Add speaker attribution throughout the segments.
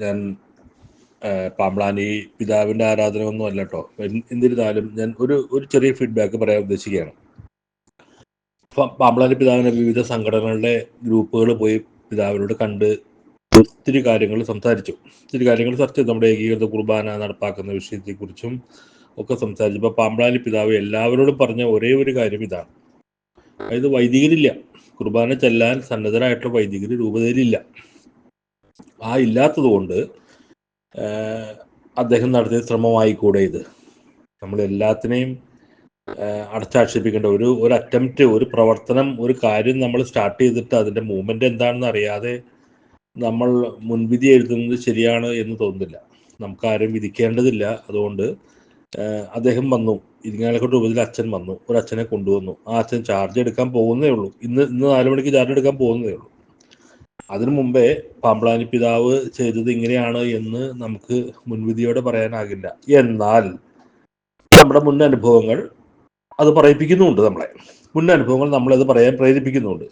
Speaker 1: ഞാൻ പാമ്പളാനി പിതാവിന്റെ ആരാധന ഒന്നും അല്ല കേട്ടോ എന്നിരുന്നാലും ഞാൻ ഒരു ഒരു ചെറിയ ഫീഡ്ബാക്ക് പറയാൻ ഉദ്ദേശിക്കുകയാണ്. പാമ്പളാനി പിതാവിന്റെ വിവിധ സംഘടനകളുടെ ഗ്രൂപ്പുകൾ പോയി പിതാവിനോട് കണ്ട് ഒത്തിരി കാര്യങ്ങൾ സംസാരിച്ചു. ഒത്തിരി കാര്യങ്ങൾ ചർച്ച ചെയ്തു. നമ്മുടെ ഏകീകൃത കുർബാന നടപ്പാക്കുന്ന വിഷയത്തെക്കുറിച്ചും ഒക്കെ സംസാരിച്ചു. ഇപ്പോൾ പാമ്പ്ളാനി പിതാവ് എല്ലാവരോടും പറഞ്ഞ ഒരേ ഒരു കാര്യം ഇതാണ്. അതായത് വൈദികരില്ല. കുർബാന ചെല്ലാൻ സന്നദ്ധരായിട്ടുള്ള വൈദികർ രൂപതയിലില്ല. ആ ഇല്ലാത്തത് കൊണ്ട് അദ്ദേഹം നടത്തിയ ശ്രമമായിക്കൂടെ ഇത്. നമ്മൾ എല്ലാത്തിനെയും അടച്ചാക്ഷേപിക്കേണ്ട ഒരു ഒരു അറ്റംപ്റ്റ് ഒരു പ്രവർത്തനം ഒരു കാര്യം നമ്മൾ സ്റ്റാർട്ട് ചെയ്തിട്ട് അതിന്റെ മൂവ്മെന്റ് എന്താണെന്ന് അറിയാതെ നമ്മൾ മുൻവിധി എഴുതുന്നത് ശരിയാണ് എന്ന് തോന്നുന്നില്ല. നമുക്ക് ആരും വിധിക്കേണ്ടതില്ല. അതുകൊണ്ട് അദ്ദേഹം വന്നു. ഇരിങ്ങാലക്കോട്ട് രൂപത്തിൽ അച്ഛൻ വന്നു. ഒരു അച്ഛനെ കൊണ്ടുവന്നു. ആ അച്ഛൻ ചാർജ് എടുക്കാൻ പോകുന്നേ ഉള്ളൂ. ഇന്ന് ഇന്ന് നാല് മണിക്ക് ചാർജ് എടുക്കാൻ പോകുന്നേ ഉള്ളൂ. അതിനു മുമ്പേ പാമ്പ്ളാനി പിതാവ് ചെയ്തത് ഇങ്ങനെയാണ് എന്ന് നമുക്ക് മുൻവിധിയോടെ പറയാനാകില്ല. എന്നാൽ നമ്മുടെ മുൻ അനുഭവങ്ങൾ അത് പറയിപ്പിക്കുന്നുമുണ്ട് നമ്മളെ. മുൻ അനുഭവങ്ങൾ നമ്മളത് പറയാൻ പ്രേരിപ്പിക്കുന്നുണ്ട്.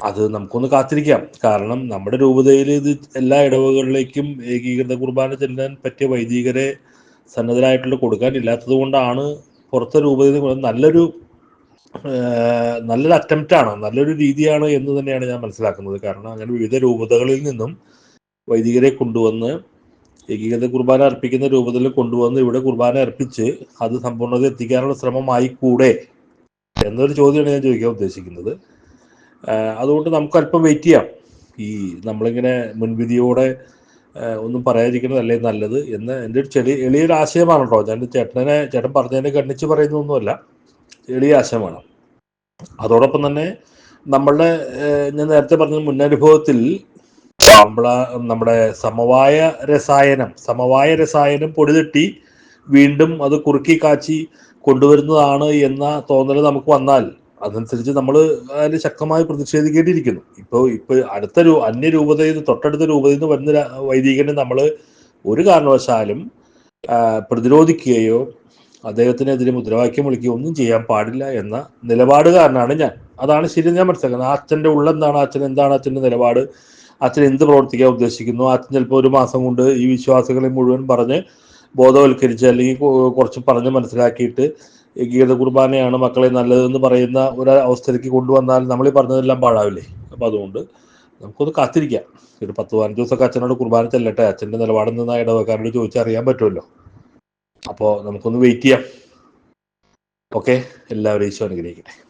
Speaker 1: അത് നമുക്കൊന്ന് കാത്തിരിക്കാം. കാരണം നമ്മുടെ രൂപതയിൽ ഇത് എല്ലാ ഇടവകളിലേക്കും ഏകീകൃത കുർബാന ചെല്ലാൻ പറ്റിയ വൈദികരെ സന്നദ്ധരായിട്ടുള്ള കൊടുക്കാൻ ഇല്ലാത്തത് കൊണ്ടാണ് പുറത്തെ രൂപതയിൽ നല്ലൊരു നല്ലൊരു ആണ് നല്ലൊരു രീതിയാണ് എന്ന് തന്നെയാണ് ഞാൻ മനസ്സിലാക്കുന്നത്. കാരണം അങ്ങനെ വിവിധ രൂപതകളിൽ നിന്നും വൈദികരെ കൊണ്ടുവന്ന് ഏകീകൃത കുർബാന അർപ്പിക്കുന്ന രൂപത്തിൽ കൊണ്ടുവന്ന് ഇവിടെ കുർബാന അർപ്പിച്ച് അത് സമ്പൂർണത എത്തിക്കാനുള്ള ശ്രമമായി കൂടെ എന്നൊരു ചോദ്യമാണ് ഞാൻ ചോദിക്കാൻ ഉദ്ദേശിക്കുന്നത്. അതുകൊണ്ട് നമുക്ക് അല്പം വെയിറ്റ് ചെയ്യാം. ഈ നമ്മളിങ്ങനെ മുൻവിധിയോടെ ഒന്നും പറയാതിരിക്കുന്നതല്ലേ നല്ലത് എന്ന് എന്റെ ഒരു ചെറിയ എളിയൊരു ആശയമാണ് കേട്ടോ. ഞാൻ ചേട്ടനെ ചേട്ടൻ പറഞ്ഞതിനെ ഖണ്ഡിച്ച് പറയുന്നൊന്നുമല്ല എളിയ ആശയമാണ് അതോടൊപ്പം തന്നെ നമ്മളുടെ ഞാൻ നേരത്തെ പറഞ്ഞ മുന്നനുഭവത്തിൽ നമ്മളെ നമ്മുടെ സമവായ രസായനം സമവായ രസായനം പൊടിതട്ടി വീണ്ടും അത് കുറുക്കി കാച്ചി കൊണ്ടുവരുന്നതാണ് എന്ന തോന്നൽ നമുക്ക് വന്നാൽ അതനുസരിച്ച് നമ്മൾ അതിൽ ശക്തമായി പ്രതിഷേധിക്കേണ്ടിയിരിക്കുന്നു. ഇപ്പോൾ ഇപ്പോൾ അടുത്ത രൂ അന്യ രൂപതയിൽ നിന്ന് തൊട്ടടുത്ത രൂപതയിൽ നിന്ന് വരുന്ന വൈദികനെ നമ്മൾ ഒരു കാരണവശാലും പ്രതിരോധിക്കുകയോ അദ്ദേഹത്തിനെതിരെ മുദ്രാവാക്യം വിളിക്കുക ഒന്നും ചെയ്യാൻ പാടില്ല എന്ന നിലപാടുകാരനാണ് ഞാൻ. അതാണ് ശരി ഞാൻ മനസ്സിലാക്കുന്നത്. അച്ഛന്റെ ഉള്ളെന്താണ്? അച്ഛൻ എന്താണ് അച്ഛന്റെ നിലപാട്? അച്ഛൻ എന്ത് പ്രവർത്തിക്കാൻ ഉദ്ദേശിക്കുന്നു? അച്ഛൻ ചിലപ്പോൾ ഒരു മാസം കൊണ്ട് ഈ വിശ്വാസികളെ മുഴുവൻ പറഞ്ഞ് ബോധവൽക്കരിച്ച് അല്ലെങ്കിൽ കുറച്ച് പറഞ്ഞ് മനസ്സിലാക്കിയിട്ട് ഗീത കുർബാനയാണ് മക്കളെ നല്ലതെന്ന് പറയുന്ന ഒരു അവസ്ഥയിലേക്ക് കൊണ്ടുവന്നാൽ നമ്മൾ ഈ പറഞ്ഞതെല്ലാം പാഴാവില്ലേ? അപ്പോൾ അതുകൊണ്ട് നമുക്കൊന്ന് കാത്തിരിക്കാം. ഒരു പത്ത് പതിനഞ്ച് ദിവസമൊക്കെ അച്ഛനോട് കുർബാന ചെല്ലട്ടെ? അച്ഛന്റെ ആ ഇടവക്കാരോട് ചോദിച്ചറിയാൻ പറ്റുമല്ലോ. അപ്പോൾ നമുക്കൊന്ന് വെയിറ്റ് ചെയ്യാം. ഓക്കെ എല്ലാവരും ഈശോ അനുഗ്രഹിക്കട്ടെ.